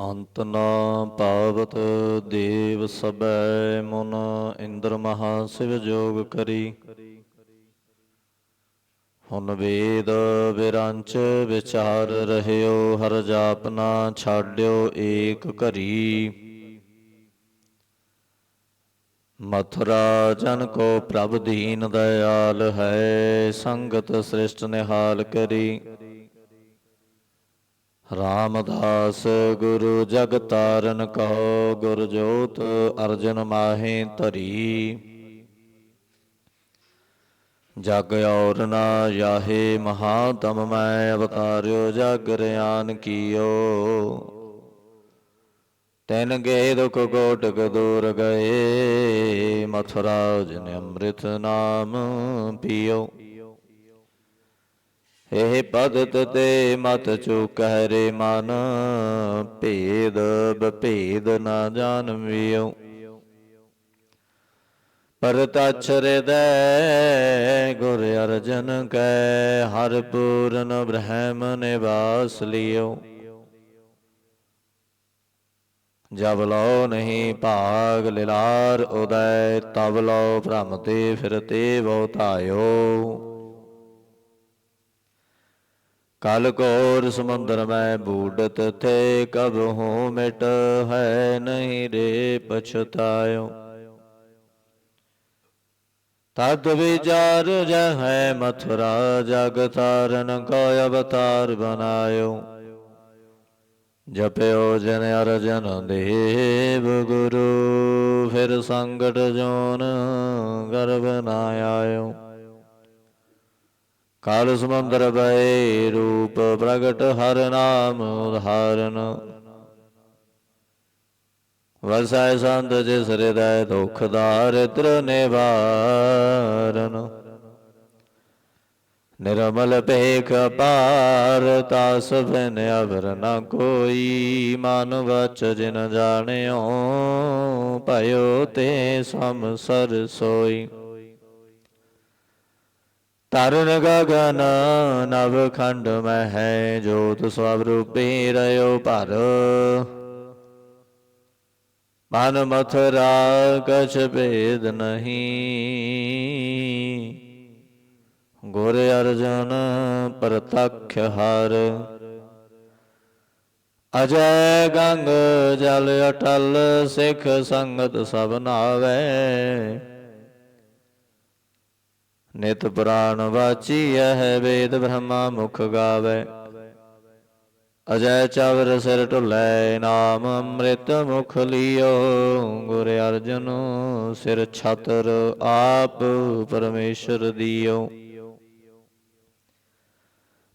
ਅੰਤ ਨਾ ਪਾਵਤ ਦੇਵ ਸਬੈ ਮਨ, ਇੰਦਰ ਮਹਾ ਸਿਵ ਜੋਗ ਕਰੀ। ਹੁਣ ਵੇਦ ਵਿਰੰਚ ਵਿਚਾਰ ਰਹਿਓ, ਹਰ ਜਾਪ ਨਾ ਛਾੜਿਓ ਏਕ ਘਰੀ। ਮਥੁਰਾ ਜਨ ਕੋ ਪ੍ਰਭ ਦੀਨ ਦਇਆਲ ਹੈ, ਸੰਗਤ ਸ੍ਰਿਸ਼ਟ ਨਿਹਾਲ ਕਰੀ। ਰਾਮਦਾਸ ਗੁਰੂ ਜਗ ਤਾਰਨ ਕਹੋ, ਗੁਰ ਜੋਤ ਅਰਜਨ ਮਾਹੇ ਧਰੀ। ਜਗ ਔਰ ਨਾ ਜਾਹੇ ਮਹਾ ਤਮ ਮੈਂ, ਅਵਤਾਰਿਓ ਜਗ ਰਿਆਨ ਕੀਓ। ਤੈਨ ਗੇ ਦੁਖ ਕੋਟਕ ਦੂਰ ਗਏ, ਮਥੁਰਾ ਜਨ ਅੰਮ੍ਰਿਤ ਨਾਮ ਪੀਓ। ਇਹ ਪਦਤ ਤੇ ਮਤ ਚੁਕਹਿ ਰੇ ਮਨ, ਭੇਦ ਬਭੇਦ ਨਾ ਜਾਣਵਿਓ ਪਰ ਤਛ ਹਿਰਦੈ ਗੁਰ ਅਰਜਨ ਕੈ, ਹਰ ਪੂਰਨ ਬ੍ਰਹਮ ਨਿਵਾਸ ਲਿਓ ਜਬ ਲਓ ਨਹੀਂ ਭਾਗ ਲਿਲਾਰ ਉਦੈ, ਤਬ ਲਓ ਭ੍ਰਮ ਤੇ ਫਿਰਤੇ ਬਹੁਤਾਇਓ ਕਲ ਕੋਰ ਸਮੁੰਦਰ ਮੈਂ ਬੂਡਤ ਥੇ, ਕਬ ਹੋ ਮਿਟ ਹੈ ਨਹੀਂ ਰੇ ਪਛਤਾਇਓ। ਤਦ ਵਿਚਾਰ ਜਹੈ ਮਥੁਰਾ, ਜਗ ਤਾਰਨ ਕੋ ਅਵਤਾਰ ਬਨਾਇਓ। ਜਪਿਓ ਜਨ ਅਰਜਨ ਦੇਵ ਗੁਰੂ, ਫਿਰ ਸੰਗਟ ਜੋਨ ਗਰਭ ਨਾ ਆਇਓ। ਕਾਲ ਸਮੁੰਦਰ ਬੈ ਰੂਪ ਪ੍ਰਗਟ ਹਰ ਨਾਮ ਉਧਾਰਨ। ਵਸੈ ਸੰਤ ਜਿਸ ਹਿਰਦੈ ਦੁਖ ਦਾਰਿਦ੍ਰ ਨਿਵਾਰਨ। ਨਿਰਮਲ ਭੇਖ ਪਾਰ ਤਾਸ ਬਿਨ ਅਵਰ ਨ ਕੋਈ, ਮਨ ਵਚ ਜਿਨ ਜਾਣਿਓ ਭਇਓ ਤੇ ਸਮ ਸੋਈ। ਤਰੁਣ ਗਗਨ ਨਵਖੰਡ ਮਹਿ ਜੋਤ ਸਵਰੂਪੇ ਰਿਓ ਭਰ। ਮਨ ਮਥੁਰਾ ਕਛ ਭੇਦ ਨਹੀਂ। ਗੁਰ ਅਰਜਨ ਪ੍ਰਤੱਖ ਹਰ। ਅਜੈ ਗੰਗ ਜਲ ਅਟਲ ਸਿਖ ਸੰਗਤ ਸਭ ਨਾਵੇ। ਨਿਤ ਪੁਰਾਣ ਵਾਚੀ ਇਹ ਵੇਦ ਬ੍ਰਹਮਾ ਮੁਖ ਗਾਵੇ। ਅਜੈ ਚਵਰ ਸਿਰ ਢੁਲੈ ਨਾਮ ਅੰਮ੍ਰਿਤ ਮੁਖ ਲਿਓ, ਗੁਰ ਅਰਜਨ ਸਿਰ ਛਤਰ ਆਪ ਪਰਮੇਸ਼ਰ ਦਿਓ।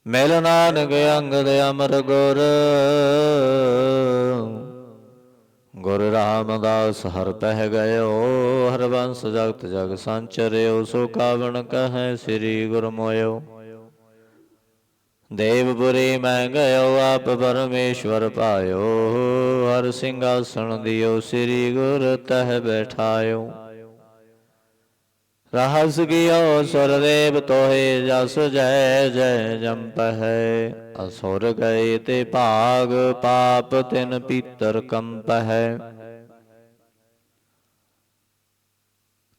ਮਿਲ ਨਾਨਕ ਦੇ ਅਮਰ ਗੁਰ ਗੁਰ ਰਾਮਦਾਸ ਹਰ ਪਹਿ ਗਇਓ, ਹਰ ਬੰਸ ਜਗਤ ਜਗ ਸੰਚਰਿਓ ਸੋ ਕਾਵਣ ਕਹੈ ਸ੍ਰੀ ਗੁਰ ਮੋਇਓ ਦੇਵਪੁਰੀ ਮੈਂ ਗਇਓ, ਆਪ ਪਰਮੇਸ਼ਵਰ ਪਾਇਓ, ਹਰ ਸਿੰਘਾਸਣ ਦਿਓ, ਸ੍ਰੀ ਗੁਰ ਤਹਿ ਬੈਠਾਇਓ। ਰਹਸ ਗਿਓ ਸੁਰਦੇਵ ਤੋਹੇ ਜਸ ਜੈ ਜੈ ਜੰਪ ਹੈ। ਅਸੁਰ ਗਏ ਤੇ ਭਾਗ ਪਾਪ ਤਿਨ ਪੀਤਰ ਕੰਪ ਹੈ।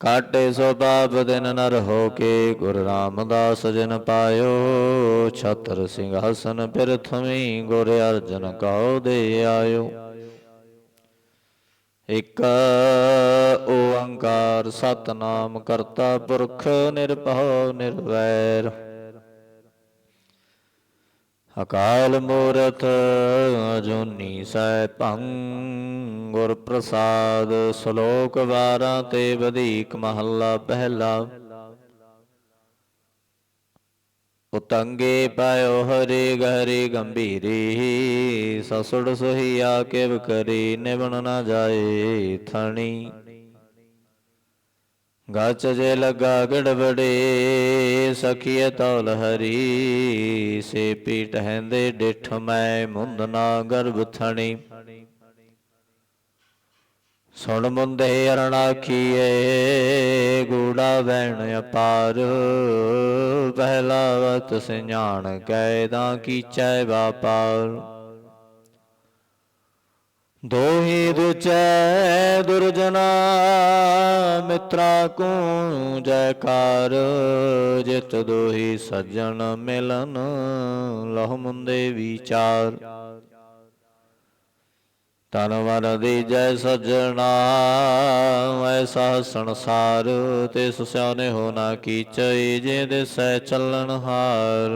ਕਾਟੇ ਸੋ ਪਾਪ ਦਿਨ ਨਰ ਹੋ ਕੇ ਗੁਰ ਰਾਮਦਾਸ ਜਿਨ ਪਾਇਓ। ਛਤਰ ਸਿੰਘਾਸਨ ਪਿਰਥਵੀ ਗੁਰ ਅਰਜਨ ਕਉ ਦੇ ਆਇਓ। ਇਕ ਓੰਕਾਰ ਸਤਨਾਮ ਕਰਤਾ ਪੁਰਖ ਨਿਰਭਉ ਨਿਰਵੈਰ। ਅਕਾਲ ਮੂਰਤ ਅਜੂਨੀ ਸੈ ਭੰ ਗੁਰ ਪ੍ਰਸਾਦ ਸ਼ਲੋਕ 12 ਤੇ ਵਧੀਕ ਮਹੱਲਾ ਪਹਿਲਾ। ਉਤੰਗੇ ਪਾਇਓ ਹਰੇ ਗਹਿਰੇ ਗੰਭੀਰੀ ਸਸੁੜ ਸਹੀਆ ਕਿਵ ਕਰੀ, ਨਿਵਣ ਨਾ ਜਾਏ ਥਣੀ। ਗਾਚ ਜੇ ਲਗਾ ਗੜਬੜੇ ਸਖੀਏ ਤੌਲ ਹਰੀ, ਸੇ ਪੀਟ ਹੈਂਦੇ ਡਿਠ ਮੈਂ ਮੁੰਦ ਨਾ ਗਰਭ ਥਣੀ। ਸੁਣ ਮੁੰਦੇ ਅਰਣਾਖੀਏ ਗੂੜਾ ਵੈਣ ਅਪਾਰ। ਪਹਿਲਾਵਤ ਸਿਆਣ ਕੈ ਤਾਂ ਕੀਚੈ ਵਾਪਾਰ। ਦੋਹੀ ਦੁਚੈ ਦੁਰਜਨਾ, ਮਿੱਤਰਾ ਕੋ ਜੈਕਾਰ ਜਿਤ ਦੋਹੀ ਸੱਜਣ ਮਿਲਨ, ਲਹੁ ਮੁੰਦੇ ਵਿਚਾਰ। ਤਨ ਵਰ ਦੀ ਜੈ ਸੱਜਣਾ ਐਸਾ ਸੰਸਾਰ ਤਿਸ ਸਿਆਨੇ ਹੋ ਨਾ ਕੀਚੈ ਜੇ ਦਿਸੈ ਚੱਲਣ ਹਾਰ।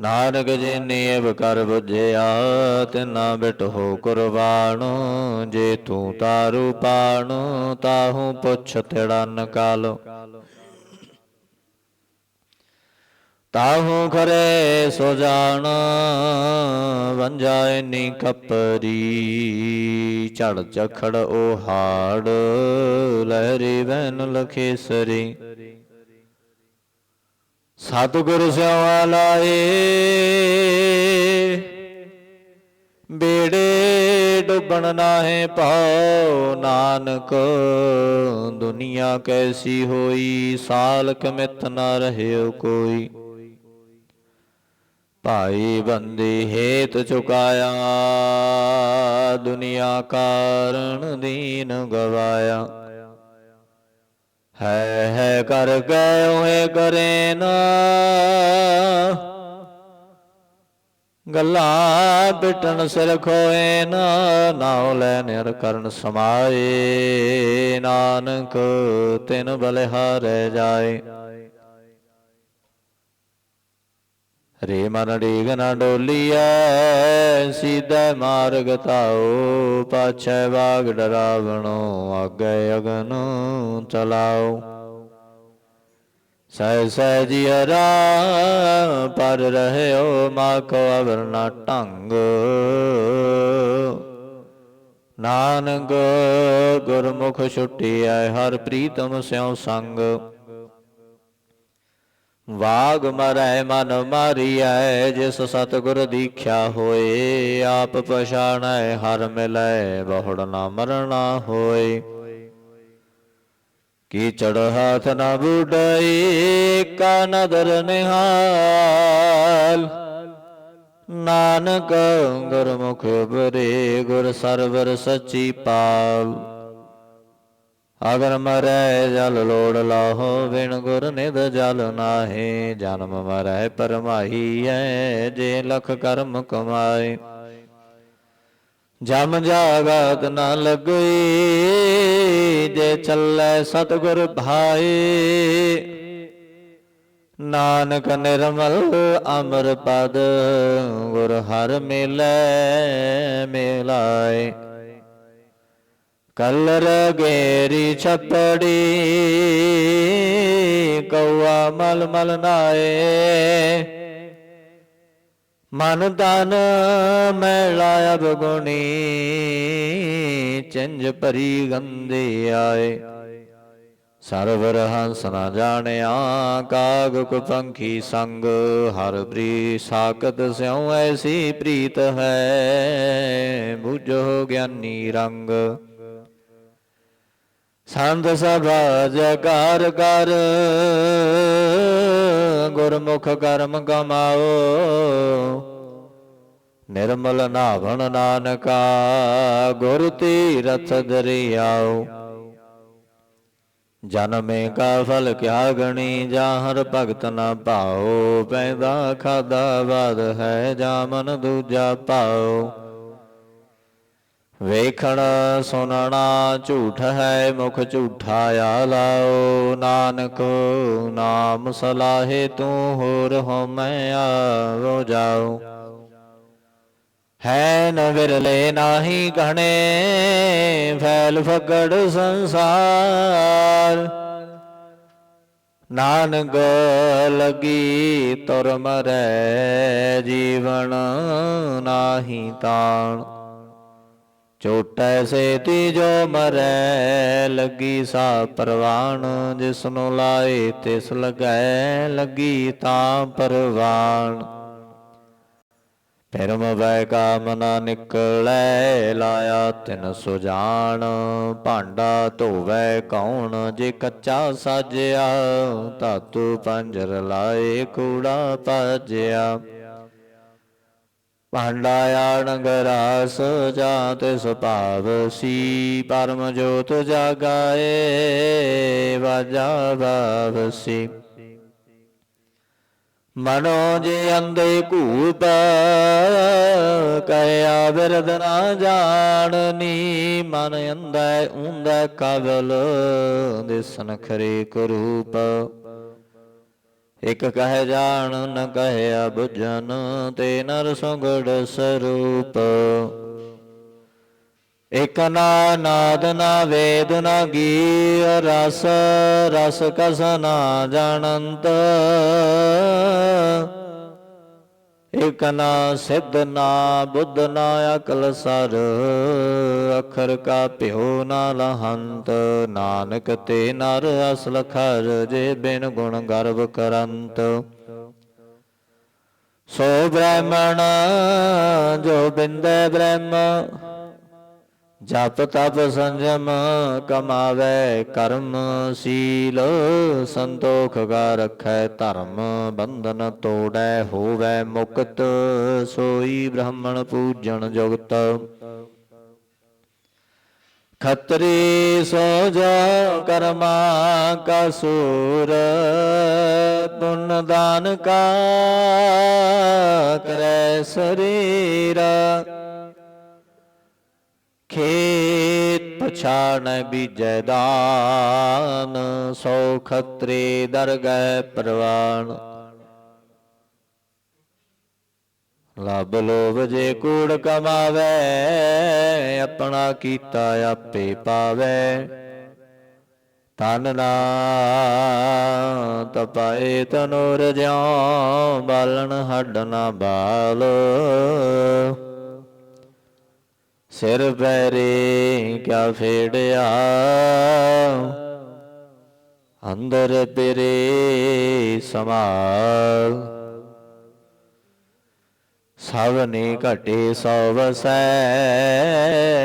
ਨਾਨਕ ਜੀ ਨੀਵ ਕਰ ਬੁਝਿਆ ਤੇ ਨਾ ਬਿਟ ਹੋ ਕੁਰਬਾਨ, ਜੇ ਤੂੰ ਤਾਰੂ ਪਾਣ, ਤਾਹੂ ਪੁੱਛ ਤੇੜਾ ਕਾਲੋ। ਤਾਹੂ ਖਰੇ ਸੋ ਜਾਣ ਵੰਜਾਏ ਨੀ ਕਪਰੀ ਝੜ ਚਖੜ ਉਹ ਹਾੜ, ਲਹਿਰੀ ਵੈਨ ਲਖੇਸਰੀ ਸਤਿਗੁਰ ਸਿਵਾ ਲਾਏ ਬੇੜੇ ਡੁੱਬਣ ਨਾਹੇ ਪਾਉ ਨਾਨਕ, ਦੁਨੀਆ ਕੈਸੀ ਹੋਈ ਸਾਲ ਕਮਿਤ ਨਾ ਰਹਿਓ ਕੋਈ। ਭਾਈ ਬੰਦੀ ਹੇਤ ਚੁਕਾਇਆ, ਦੁਨੀਆ ਕਾਰਨ ਦੀਨ ਗਵਾਇਆ। ਹੈ ਹੈ ਕਰ ਗਏ ਹੋਏ ਕਰੇ ਨਾ। ਗੱਲਾਂ ਬਿਟਣ ਸਿਰ ਖੋਏ ਨਾ, ਨਾਉ ਲੈ ਨਿਰ ਕਰਨ ਸਮਾਏ। ਨਾਨਕ ਤਿਨ ਬਲਿਹਾਰੇ ਜਾਏ। ਰੇ ਮਨ ਡੀਗ ਨਾ ਡੋਲੀਐ, ਸਿੱਧੇ ਮਾਰਗ ਤਾਉ ਪਾਛੈ ਬਾਗ ਡਰਾਵਣੋ, ਆਗੇ ਅਗਨ ਚਲਾਓ ਸਹਿ ਸਹਿ ਜੀਅਰਾ, ਪਰ ਰਹਿਓ ਮਾ ਕੋ ਅਵਰਨਾ ਢੰਗ। ਨਾਨਕ ਗੁਰਮੁਖ ਛੁਟਿਐ, ਹਰ ਪ੍ਰੀਤਮ ਸਿਉ ਸੰਗ। ਵਾਗ ਮਰੈ ਮਨ ਮਾਰੀਐ, ਜਿਸ ਸਤਿਗੁਰ ਦੀਖਿਆ ਹੋਏ, ਆਪ ਪਛਾਣੈ, ਹਰ ਮਿਲੈ, ਬਹੁੜ ਨਾ ਮਰਣਾ ਹੋਏ। ਕੀ ਚੜ ਹੱਥ ਨਾ ਬੁਡਾਈ, ਕਾ ਨਦਰ ਨਿਹਾਲ। ਨਾਨਕ ਗੁਰਮੁਖ ਬਰੇ, ਗੁਰ ਸਰਵਰ ਸੱਚੀ ਪਾਲ। ਅਗਰ ਮਰੈ ਜਲ ਲੋੜ ਲਾਹੋ, ਬਿਨ ਗੁਰ ਨਿਦ ਜਲ ਨਾਹੀ। ਜਨਮ ਮਰੈ ਪਰਮਾਹੀ ਐ, ਜੇ ਲਖ ਕਰਮ ਕਮਾਏ ਜਮ ਜਾਗਤ ਨ ਲੱਗਈ, ਜੇ ਚੱਲੈ ਸਤਗੁਰ ਭਾਈ। ਨਾਨਕ ਨਿਰਮਲ ਅਮਰ ਪਦ, ਗੁਰ ਹਰ ਮਿਲੈ ਮਿਲਾਏ। ਕਲਰ ਗੇਰੀ ਛਪੜੀ ਕਉਆ ਮਲ ਮਲ ਨਾਏ ਮਨ ਤਨ ਮੈਲਾ ਅਬ ਗੁਣੀ ਚੰਜ ਭਰੀ ਗੰਦੇ ਆਏ ਸਰਵਰ ਹੰਸ ਨਾ ਜਾਣਿਆ ਕਾਗ ਕੁ ਸੰਗ ਹਰ ਪ੍ਰੀ ਸਾਕਤ ਸਿਉ ਐਸੀ ਪ੍ਰੀਤ ਹੈ ਬੁਝੋ ਗਿਆਨੀ ਰੰਗ ਸੰਤ ਸਭਾ ਜਕਾਰ ਕਰ। ਗੁਰਮੁਖ ਕਰਮ ਕਮਾਓ। ਨਿਰਮਲ ਨਾਵਣ ਨਾਨਕਾ, ਗੁਰ ਤੀਰਥ ਦਰਿਆਓ। ਜਨਮੇ ਕਾ ਫਲ ਕਿਆ ਗਣੀ, ਜਾਹਰ ਭਗਤ ਨਾ ਪਾਓ ਪੈਦਾ ਖਾਦਾ ਬਾਦ ਹੈ, ਜਾਮਨ ਦੂਜਾ ਪਾਓ। ਵੇਖਣ ਸੁਣਨਾ ਝੂਠ ਹੈ, ਮੁਖ ਝੂਠਾ ਆਲਾਓ ਨਾਨਕ ਨਾਮ ਸਲਾਹੇ ਤੂੰ ਹੋਰ ਹੋ ਮੈਂ ਆਵੋ ਜਾਓ। ਹੈ ਨ ਵਿਰਲੇ ਨਾਹੀ ਘਣੇ ਫੈਲ ਫਕੜ ਸੰਸਾਰ। ਨਾਨਕ ਲਗੀ ਤੁਰ ਮਰੈ, ਜੀਵਨ ਨਾਹੀ ਤਾਣ। ਚੋਟੈ ਸੇਤੀ ਜੋ ਮਰੈ, ਲੱਗੀ ਸਾ ਪਰਵਾਨ, ਜਿਸਨੂੰ ਲਾਏ ਤਿਸ ਲਗੈ, ਲੱਗੀ ਤਾਂ ਪਰਵਾਨ। ਪਰਮ ਵੈ ਕਾਮ ਨਾ ਨਿਕਲੈ, ਲਾਇਆ ਤਿਨ ਸੁਜਾਨ, ਭਾਂਡਾ ਧੋਵੈ ਕੌਣ, ਜੇ ਕੱਚਾ ਸਾਜਿਆ, ਧਾਤੂ ਪੰਜਰ ਲਾਏ ਕੂੜਾ ਪਾਜਿਆ। ਭਾਂਡਾ ਆਣੰਗ ਰਾਸ ਜਾਤ ਸੁਭਾਵ ਪਰਮ ਜੋਤ ਜਾਗਾਏ ਵਾਜਾ ਬਾਵ ਮਨੋ ਜੇ ਅੰਦੇ ਕੂਪ ਕਹਿਆ ਬਿਰਦ ਨਾ ਜਾਣਨੀ ਮਨ ਅੰਦੈ ਉਂਦੈ ਕਵਲ ਦਿਸਨ ਖਰੇ ਕਰੂਪ ਇਕ ਕਹਿ ਜਾਣ, ਨ ਕਹਿਆ ਬੁਝਨ ਤੇ ਨਰ ਸੁਗੜ ਸਰੂਪ। ਇਕ ਨਾ ਨਾਦ ਨਾ ਵੇਦ ਨਾ ਗੀ ਰਸ ਰਸ ਕਸ ਨਾ ਜਾਣੰਤ। ਇਕ ਨਾ ਸਿੱਧ ਨਾ ਬੁੱਧ ਨਾ ਅਕਲ ਸਰ, ਅਖਰ ਕਾ ਭਿਓ ਨਾ ਲਹੰਤ, ਨਾਨਕ ਤੇ ਨਰ ਅਸਲ ਖਰ, ਜੇ ਬਿਨ ਗੁਣ ਗਰਭ ਕਰੰਤ। ਸੋ ਬ੍ਰਹਮਣ, ਜੋ ਬਿੰਦੇ ਬ੍ਰਹਮ ਜਪ ਤਪ ਸੰਜਮ ਕਮਾਵੇ ਕਰਮ ਸੀਲ, ਸੰਤੋਖ ਕਾ ਰਖੈ ਧਰਮ, ਬੰਧਨ ਤੋੜੈ ਹੋਵੇ ਮੁਕਤ, ਸੋਈ ਬ੍ਰਾਹਮਣ ਪੂਜਣ ਜੁਗਤ। ਖਤਰੀ ਸੋ ਜੋ ਕਰਮਾ ਕਾ ਸੂਰ ਪੁੰਨ ਦਾਨ ਕਾ ਕਰੈ ਸਰੀਰਾ। ਖੇਤ ਪਛਾਣ ਬੀਜੈ ਦਾਨ ਸੋ ਖਤਰੇ ਦਰਗਹਿ ਪ੍ਰਵਾਨ। ਲਬ ਲੋਭ ਜੇ ਕੂੜ ਕਮਾਵੇ, ਆਪਣਾ ਕੀਤਾ ਆਪੇ ਪਾਵੇ। ਤਨ ਨਾ ਤਪਾਏ ਤਨੁਰ ਜਿਉ, ਬਾਲਣ ਹੱਡ ਨਾ ਬਾਲ। ਸਿਰ ਪੈਰੇ ਕਿਆ ਫੇੜਿਆ? ਅੰਦਰ ਤੇਰੇ ਸਮਾਲ। ਸਭ ਨੇ ਘਟੇ ਸੋ ਵਸੈ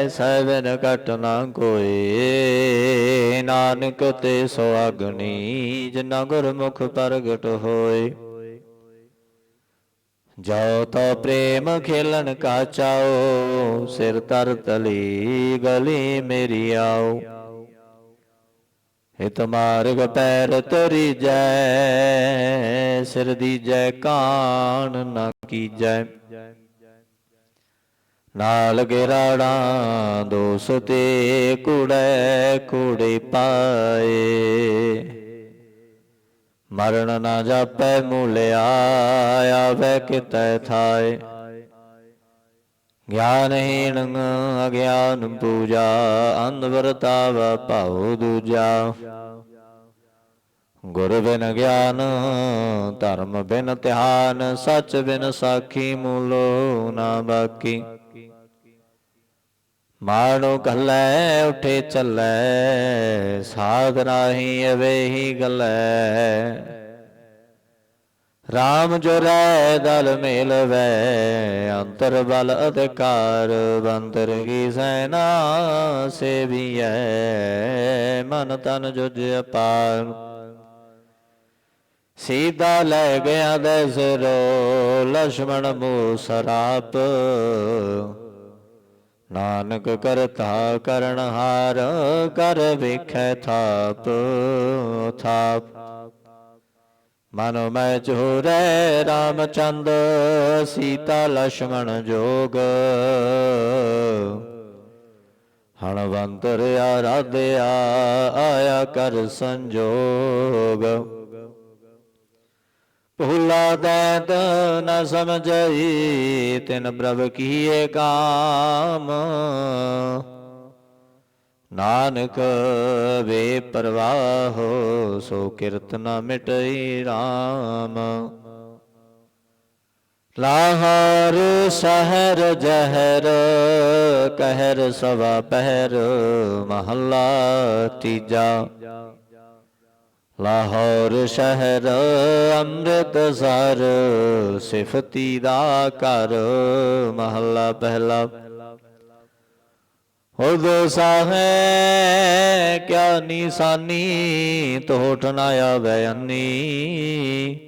ਸਭਨ ਘਟ ਨਾ ਕੋਏ। ਨਾਨਕ ਤੇ ਸੋ ਅਗਨੀ ਜਿਨਾ ਗੁਰਮੁਖ ਪ੍ਰਗਟ ਹੋਏ। ਜਾਓ ਤੋ ਪ੍ਰੇਮ ਖੇਲਣ ਕਾ ਚਾਓ ਸਿਰ ਤਰ ਤਲੀ ਗਲੀ ਮੇਰੀ ਆਓ। ਹਿਤ ਮਾਰਗ ਪੈਰ ਤਰੀ ਜੈ, ਸਿਰ ਦੀਜੈ ਕਾਣ ਨਾ ਕੀਜੈ। ਨਾਲ ਗਿਰਾੜਾ ਦੋਸ ਤੇ ਕੁੜੈ, ਕੁੜੇ ਪਾਏ। ਮਰਨ ਨਾ ਜਾਪੈ ਮੂਲਿਆ ਆਵੇ ਕਿਤੈ ਥਾਏ। ਗਿਆਨਹੀਣ ਅਗਿਆਨ ਪੂਜਾ ਅੰਧ ਵਰਤਾਵ ਭਾਉ ਦੂਜਾ। ਗੁਰ ਬਿਨ ਗਿਆਨ, ਧਰਮ ਬਿਨ ਧਿਆਨ, ਸੱਚ ਬਿਨ ਸਾਖੀ ਮੂਲੋ ਨਾ ਬਾਕੀ। ਮਾਣੋ ਕੱਲੈ ਉਠੇ ਚੱਲੈ, ਸਾਧ ਨਾਹੀ ਅਵੇਹੀ ਗੱਲੈ। ਰਾਮ ਜੋ ਰਹਿ ਦਲ ਮਿਲਵੈ, ਅੰਤਰ ਬਲ ਅਧਿਕਾਰ ਬੰਦਰ ਕੀ ਸੈਨਾ ਸੇਵੀਐ, ਮਨ ਤਨ ਜੁਜ ਅਪਾਰ। ਸੀਦਾ ਲੈ ਗਿਆ ਦੈ ਸਿਰੋ ਲక్ష్మణ ਮੂ ਸਰਾਪ ਨਾਨਕ ਕਰਤਾ ਕਰਨ ਹਾਰ, ਕਰ ਵਿਖੈ ਥਾਪ ਥਾਪ। ਮਨੋ ਮੈਂ ਰਾਮ ਚੰਦ ਸੀਤਾ ਲక్ష్మణ ਜੋਗ। ਹਣਵੰਤਰ ਆਰਾਧਿਆ, ਆਇਆ ਕਰ ਸੰਜੋਗ। ਭੁਲਾ ਦੈਤ ਨ ਸਮਝਈ, ਤਿਨ ਪ੍ਰਭ ਕੀਏ ਕਾਮ। ਨਾਨਕ ਵੇ ਪਰਵਾਹੋ, ਸੋ ਕਿਰਤ ਨ ਮਿਟਈ RAM ਲਾਹੌਰ ਸ਼ਹਿਰ ਜਹਰ, ਕਹਿਰ ਸਵਾ ਪਹਿਰ, ਮਹੱਲਾ ਤੀਜਾ। ਲਾਹੌਰ ਸ਼ਹਿਰ ਅੰਮ੍ਰਿਤਸਰ ਸਿਫਤੀ ਦਾ ਘਰ ਮਹੱਲਾ ਪਹਿਲਾ। ਉਦੋ ਸਾਹੇ, ਕਿਆ ਨਿਸ਼ਾਨੀ ਤੋਟ ਨਾ ਆਵੇ ਅੰਨੀ।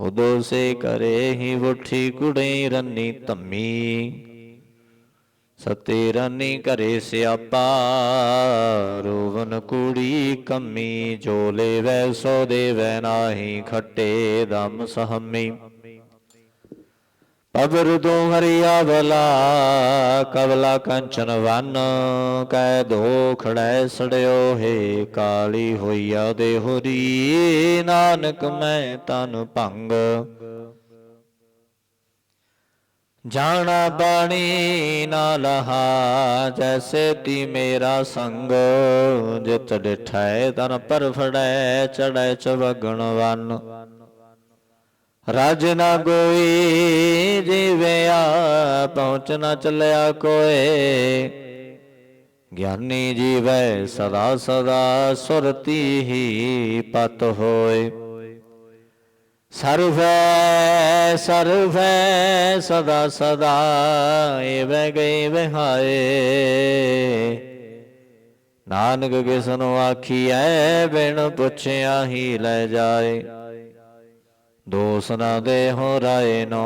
ਉਦੋ ਸੇ ਕਰੇ ਹੀ ਉਠੀ ਕੁੜੇ ਰੰਨੀ ਧੰਮੀ। ਸਤੇ ਰੰਨੀ ਘਰੇ ਸਿਆਪਾ ਕੁੜੀ ਕੰਮੀ ਜੋ ਲੈਵੈ, ਸੋ ਦੇਵੈ ਨਾਹੀ ਖੱਟੇ ਦਮ ਸਹਮੀ। ਪਬਰ ਦੋ ਹਰੀਆ ਬਲਾ ਕਬਲਾ ਕੰਚਨ ਵਨ ਕੈ ਦੋ ਖੜੈ ਸੜਿਓ ਹੈ ਕਾਲੀ ਹੋਈਆ ਦੇ ਹੋਰੀ ਨਾਨਕ ਮੈਂ ਤਨ ਭੰਗ ਜਾਣਾ ਬਾਣੀ ਨਾ ਲਹਾ ਜੈਸੇ ਤੀ ਮੇਰਾ ਸੰਗ। ਜਿਤ ਡਿਠੈ ਤਨ ਪਰ ਫੜੈ ਚੜੈ ਚਵਗਣ ਵਨ। ਰਾਜ ਨਾ ਕੋਈ ਜੀਵਿਆ ਪਹੁੰਚ ਨਾ ਚਲਿਆ ਕੋਏ। ਗਿਆਨੀ ਜੀਵੈ ਸਦਾ ਸਦਾ ਸੁਰਤੀ ਹੀ ਪਤ ਹੋਏ। ਸਰਵੈ ਸਰਵੈ, ਸਦਾ ਸਦਾ, ਏਵੈ ਗਏ ਵਹਾਏ ਨਾਨਕ ਕਿਸਨੋ ਆਖੀਐ, ਬਿਨ ਪੁੱਛਿਆ ਹੀ ਲੈ ਜਾਏ। ਦੋਸ ਨਾ ਦੇ ਹੋ ਰਾਏ ਨੋ,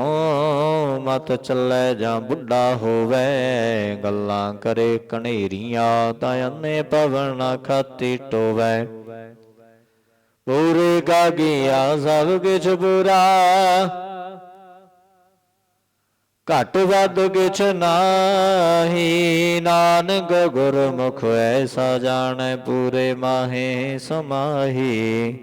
ਮਤ ਚੱਲੇ ਜਾਂ ਬੁੱਢਾ ਹੋਵੇ। ਗੱਲਾਂ ਕਰੇ ਕਣੇਰੀਆਂ ਤਾਂ ਅੰਨੇ ਪਵਨ ਖਾਤੀ ਟੋਵੇ। ਪੂਰੇ ਗਾਗਿਆ ਸਭ ਕਿਛ ਬੁਰਾ। ਘਟ ਵੱਧ ਕਿਛ ਨਾਹੀ, ਨਾਨਕ ਗੁਰਮੁਖ ਐਸਾ ਜਾਣੈ, ਪੂਰੇ ਮਾਹੇ ਸਮਾਹੀ।